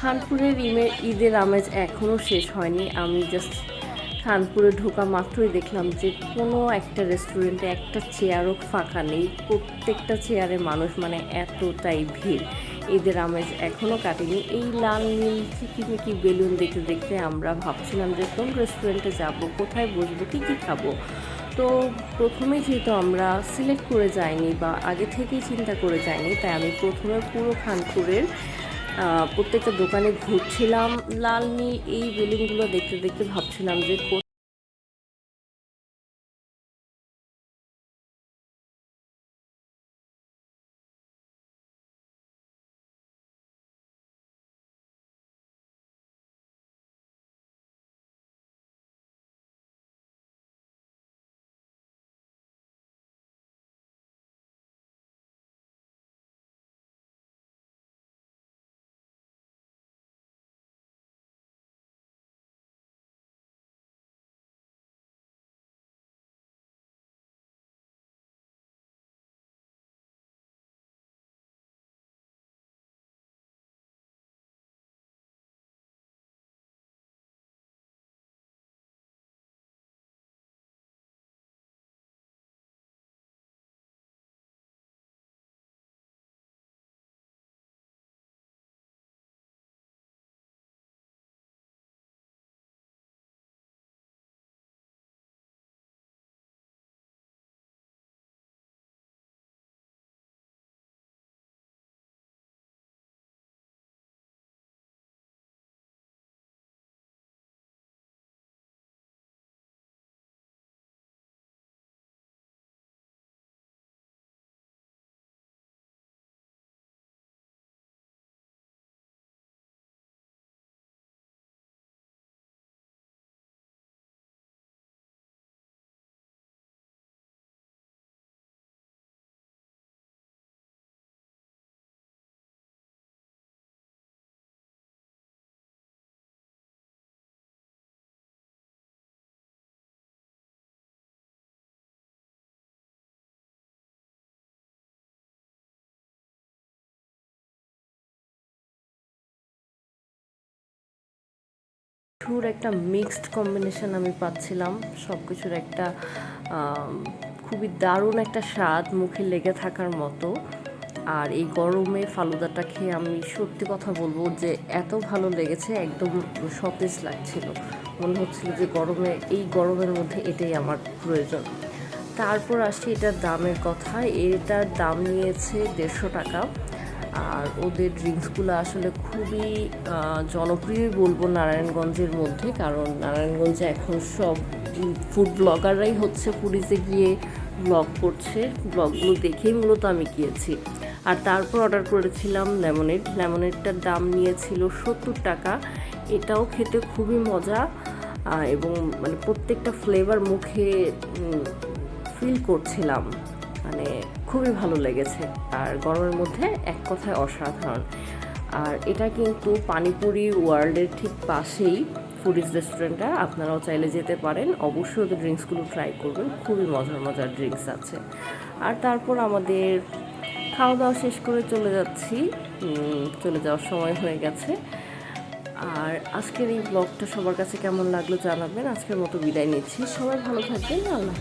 খানপুরের ঈদের আমেজ এখনও শেষ হয়নি। আমি জাস্ট খানপুরে ঢোকা মাত্রই দেখলাম যে কোনো একটা রেস্টুরেন্টে একটা চেয়ারও ফাঁকা নেই। প্রত্যেকটা চেয়ারে মানুষ মানে এতটাই ভিড়। ঈদের আমেজ এখনও কাটেনি। এই লাল নীল চিকিমিকি বেলুন দেখতে দেখতে আমরা ভাবছিলাম যে কোন রেস্টুরেন্টে যাব, কোথায় বসবো, কী কী খাব। তো প্রথমে যেহেতু আমরা সিলেক্ট করে যাইনি বা আগে থেকেই চিন্তা করে যাইনি, তাই আমি প্রথমে পুরো খানপুরের প্রত্যেকটা দোকানে ঘুরছিলাম। লাল নীল এই বেলুনগুলো দেখতে দেখতে ভাবছিলাম যে কিছুর একটা মিক্সড কম্বিনেশন আমি পাচ্ছিলাম। সব কিছুর একটা খুবই দারুণ একটা স্বাদ মুখে লেগে থাকার মতো। আর এই গরমে ফালুদাটা খেয়ে আমি সত্যি কথা বলব যে এত ভালো লেগেছে, একদম সতেজ লাগছিল। মনে হচ্ছিল যে গরমে, এই গরমের মধ্যে এটাই আমার প্রয়োজন। তারপর আসি এটার দামের কথা। এটার দাম নিয়েছে দেড়শো টাকা। আর ওদের ড্রিঙ্কসগুলো আসলে খুবই আহ, জনপ্রিয় বলব নারায়ণগঞ্জের মধ্যে। কারণ নারায়ণগঞ্জে এখন সব ফুড ব্লগাররাই হচ্ছে পুরীতে গিয়ে ব্লগ করছে। ব্লগগুলো দেখেই মূলত আমি গিয়েছি। আর তারপর অর্ডার করেছিলাম লেমনেড লেমনেডটার দাম নিয়েছিল সত্তর টাকা। এটাও খেতে খুবই মজা এবং মানে প্রত্যেকটা ফ্লেভার মুখে ফিল করছিলাম। খুবই ভালো লেগেছে। আর গরমের মধ্যে এক কথায় অসাধারণ। আর এটা কিন্তু পানিপুরি ওয়ার্ল্ডের ঠিক পাশেই ফুডিজ রেস্টুরেন্টটা আপনারাও চাইলে যেতে পারেন। অবশ্যই ওদের ড্রিঙ্কসগুলো ট্রাই করবেন। খুবই মজার মজার ড্রিঙ্কস আছে। আর তারপর আমাদের খাওয়া দাওয়া শেষ করে চলে যাচ্ছি। চলে যাওয়ার সময় হয়ে গেছে। আর আজকের এই ব্লগটা সবার কাছে কেমন লাগল জানাবেন। আজকের মতো বিদায় নিচ্ছি। সবাই ভালো থাকবেন। আল্লাহ